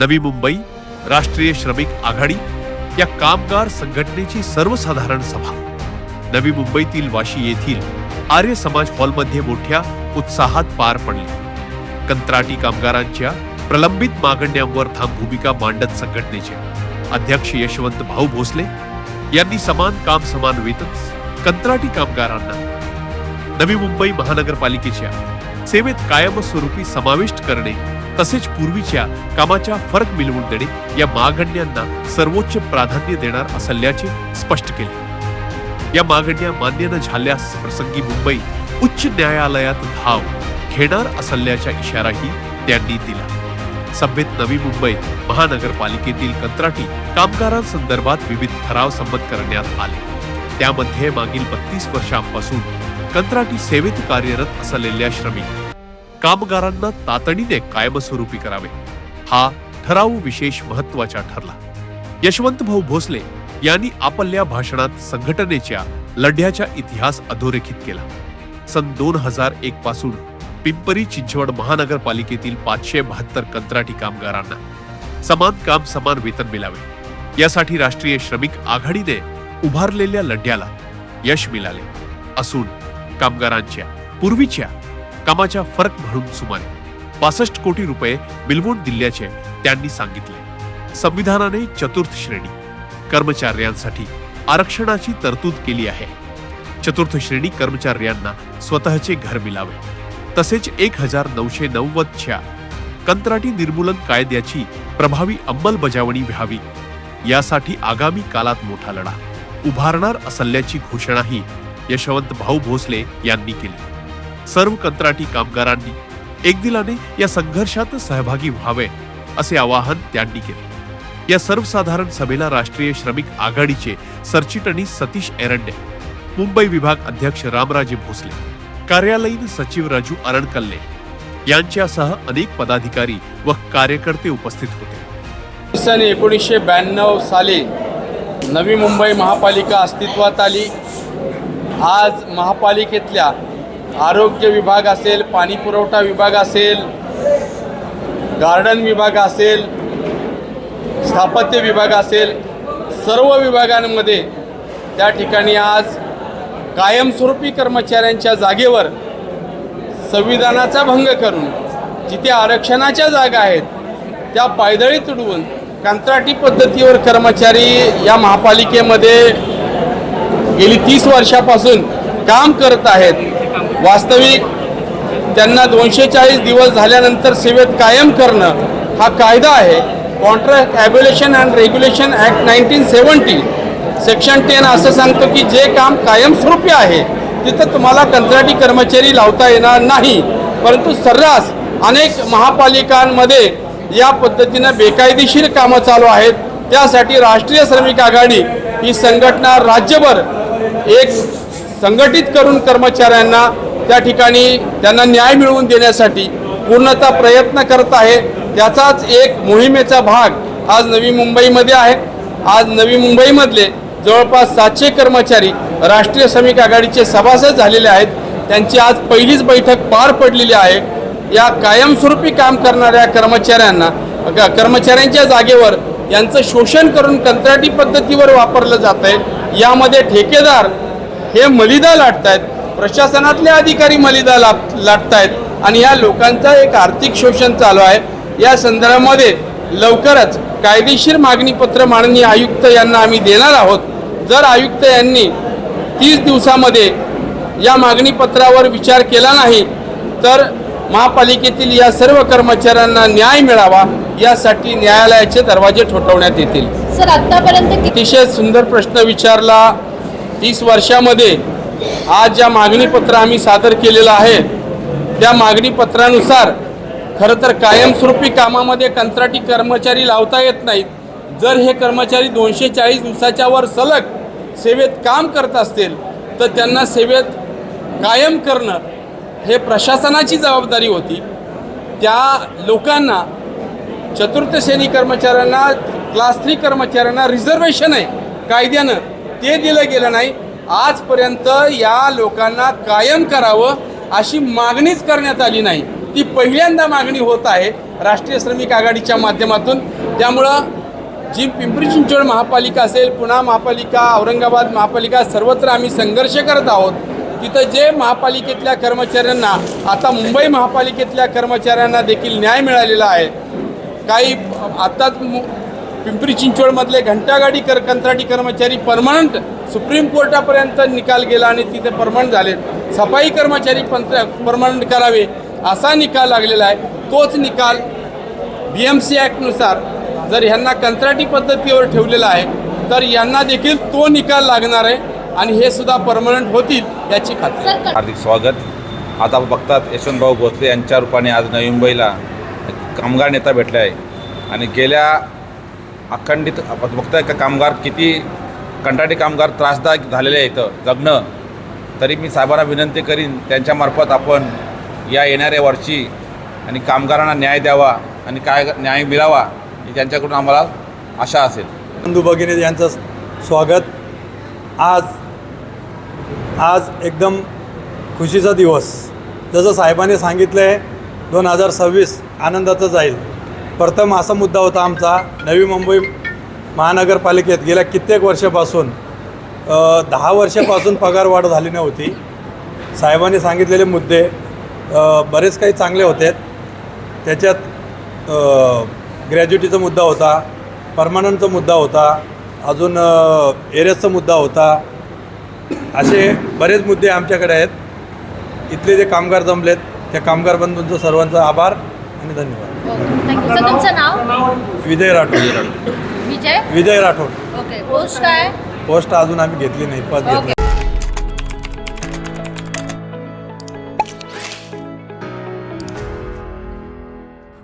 नवी मुंबई राष्ट्रीय श्रमिक आघाडी या कामगार संघटनेची सर्वसाधारण सभा. नवी मुंबईतील वाशी येथील आर्य समाज हॉलमध्ये मोठ्या उत्साहात पार पडली. कंत्राटी कामगारांच्या प्रलंबित मागण्यांवर थांब भूमिका मांडत संघटनेचे अध्यक्ष यशवंत भाऊ भोसले यांनी समान काम समान वेतन कंत्राटी कामगारांना नवी मुंबई महानगरपालिकेच्या सेवेत कायमस्वरूपी समाविष्ट करणे तसेच पूर्वीच्या कामाच्या फरक मिळवून देणे या मागण्यांना सर्वोच्च प्राधान्य देणार असल्याचे स्पष्ट केले. या मागण्या मान्य न झाल्यास प्रसंगी मुंबई उच्च न्यायालयात धाव घेणार असल्याचा इशाराही त्यांनी दिला. सभेत नवी मुंबई महानगरपालिकेतील कंत्राटी कामगारांसंदर्भात विविध ठराव संमत करण्यात आले. त्यामध्ये मागील बत्तीस वर्षांपासून कंत्राटी सेवेत कार्यरत असलेल्या श्रमिक कामगारांना तातडीने कायमस्वरूपी करावे. हा ठराव विशेष महत्त्वाचा ठरला. यशवंत भाऊ भोसले यांनी आपल्या भाषणात संघटनेच्या लढ्याचा इतिहास अधोरेखित केला. सन दोन हजार एक पासून पिंपरी चिंचवड महानगरपालिकेतील पाचशे बहात्तर कंत्राटी कामगारांना समान काम समान वेतन मिळावे. यासाठी राष्ट्रीय श्रमिक आघाडीने उभारलेल्या लढ्याला यश मिळाले. असून कामगारांच्या पूर्वीच्या कामाच्या फरक म्हणून सुमारे पासष्ट कोटी रुपये मिळवून दिल्याचे त्यांनी सांगितले. संविधानाने चतुर्थ श्रेणी कर्मचाऱ्यांसाठी आरक्षणाची तरतूद केली आहे. चतुर्थ श्रेणी कर्मचाऱ्यांना स्वतःचे घर मिळावे तसेच एक हजार नऊशे नव्वदच्या कंत्राटी निर्मूलन कायद्याची प्रभावी अंमलबजावणी व्हावी. यासाठी आगामी कालात मोठा लढा उभारणार असल्याची घोषणाही यशवंत भाऊ भोसले यांनी केली. सर्व कंत्राटी कामगारांनी एकदिलाने या संघर्षात सहभागी व्हावे असे आवाहन त्यांनी केले. या सर्वसाधारण सभेला राष्ट्रीय श्रमिक आघाडीचे सरचिटणीस सतीश एरंडे मुंबई विभाग अध्यक्ष रामराजे भोसले कार्यालयीन सचिव राजू अरणकल्ले यांच्यासह अनेक पदाधिकारी व कार्यकर्ते उपस्थित होते. सन एकोणीसशे ब्याण्णव साली नवी मुंबई महापालिका अस्तित्वात आली. आज महापालिकेतल्या आरोग्य विभाग असेल पाणी पुरवठा विभाग असेल गार्डन विभाग असेल स्थापत्य विभाग असेल सर्व विभागांमध्ये त्या ठिकाणी आज कायमस्वरूपी कर्मचाऱ्यांच्या जागेवर संविधानाचा भंग करून जिथे आरक्षणाच्या जागा आहेत त्या पायदळी तुडवून कंत्राटी पद्धतीवर कर्मचारी या महापालिकेमध्ये गेली तीस वर्षापासून काम करत आहेत. वास्तविक त्यांना दोनशे चाळीस दिवस झाल्यानंतर सेवेत कायम करणं हा कायदा आहे. Contract abolition and regulation act nineteen seventy section ten असं सांगतो की जे काम कायमस्वरूपी आहे तिथं तुम्हाला कंत्राटी कर्मचारी लावता येणार नाही. परंतु सर्रास अनेक महापालिकांमध्ये या पद्धतीनं बेकायदेशीर कामं चालू आहेत. त्यासाठी राष्ट्रीय श्रमिक आघाडी ही संघटना राज्यभर एक संघटित करून कर्मचाऱ्यांना त्या ठिकाणी त्यांना न्याय मिळवून देण्यासाठी पूर्णतः प्रयत्न करत आहे. त्याचाच एक मोहिमेचा भाग आज नवी मुंबईमध्ये आहे. आज नवी मुंबईमधले जवळपास सातशे कर्मचारी राष्ट्रीय श्रमिक आघाडीचे सभासद झालेले आहेत. त्यांची आज पहिलीच बैठक पार पडलेली आहे. या कायमस्वरूपी काम करणाऱ्या कर्मचाऱ्यांना कर्मचाऱ्यांच्या जागेवर यांचं शोषण करून कंत्राटी पद्धतीवर वापरलं जात आहे यामध्ये ठेकेदार हे मलिदा लाटत आहेत प्रशासनातले अधिकारी मलिदा लाट लाटतायत आणि या लोकांचं एक आर्थिक शोषण चालू आहे. या संदर्भामध्ये लवकरच कायदेशीर मागणीपत्र माननीय आयुक्त यांना आम्ही देणार आहोत. जर आयुक्त यांनी तीस दिवसामध्ये या मागणीपत्रावर विचार केला नाही तर महापालिकेतील या सर्व कर्मचाऱ्यांना न्याय मिळावा यासाठी न्यायालयाचे दरवाजे ठोठवण्यात येतील. सर आतापर्यंत अतिशय सुंदर प्रश्न विचारला. तीस वर्षामध्ये आज ज्या मागणीपत्र आम्ही सादर केलेलं आहे त्या मागणीपत्रानुसार खरं तर कायमस्वरूपी कामामध्ये कंत्राटी कर्मचारी लावता येत नाहीत. जर हे कर्मचारी दोनशे चाळीस दिवसाच्या वर सलग सेवेत काम करत असतील तर त्यांना सेवेत कायम करणं हे प्रशासनाची जबाबदारी होती. त्या लोकांना चतुर्थ श्रेणी कर्मचाऱ्यांना क्लास थ्री कर्मचाऱ्यांना रिझर्वेशन आहे. कायद्यानं ते दिलं गेलं नाही. आजपर्यंत या लोकांना कायम करावं अशी मागणीच करण्यात आली नाही. ती पहिल्यांदा मागणी होत आहे राष्ट्रीय श्रमिक आघाडीच्या माध्यमातून. त्यामुळं जी पिंपरी चिंचवड महापालिका असेल पुणा महापालिका औरंगाबाद महापालिका सर्वत्र आम्ही संघर्ष करत आहोत. तिथं जे महापालिकेतल्या कर्मचाऱ्यांना आता मुंबई महापालिकेतल्या कर्मचाऱ्यांना देखील न्याय मिळालेला आहे. काही आत्ताच मु- पिंपरी चिंचवडमधले घंटागाडी कर कंत्राटी कर्मचारी परमनंट सुप्रीम कोर्टापर्यंत निकाल गेला आणि तिथे परमनंट झाले. सफाई कर्मचारी पंत्र परमनंट करावे असा निकाल लागलेला आहे. तोच निकाल बी एम सी ॲक्टनुसार जर ह्यांना कंत्राटी पद्धतीवर ठेवलेला आहे तर यांना देखील तो निकाल लागणार आहे आणि हे सुद्धा परमनंट होतील याची खात्री. हार्दिक स्वागत. आता बघतात यशवंतभाऊ भोसले यांच्या रूपाने आज नवी मुंबईला कामगार नेता भेटले आहे आणि गेल्या अखंडित आपण बघताय का कामगार किती कंटाटी कामगार त्रासदायक झालेले आहेत जगणं. तरी मी साहेबांना विनंती करीन त्यांच्यामार्फत आपण या येणाऱ्या वर्षी आणि कामगारांना न्याय द्यावा आणि काय न्याय मिळावा ही त्यांच्याकडून आम्हाला आशा असेल. बंधू भगिनी यांचं स्वागत. आज आज एकदम खुशीचा दिवस. जसं साहेबांनी सांगितलं आहे दोन हजार सव्वीस आनंदाचं जाईल. प्रथम असा मुद्दा होता आमचा नवी मुंबई महानगरपालिकेत गेल्या कित्येक वर्षापासून दहा वर्षापासून पगारवाढ झाली नव्हती. साहेबांनी सांगितलेले मुद्दे बरेच काही चांगले होते. त्याच्यात ग्रॅज्युटीचा मुद्दा होता परमानंटचा मुद्दा होता अजून एरियसचा मुद्दा होता. असे बरेच मुद्दे आमच्याकडे आहेत. इथले जे कामगार जमलेत त्या कामगार बंधूंचं सर्वांचा आभार. आणि धन्यवाद. थँक्यू सर तुमचं नाव? विजय राठोड. विजय? विजय राठोड. ओके पोस्ट काय? पोस्ट अजून आम्ही घेतली नाही पद घेतलं ओके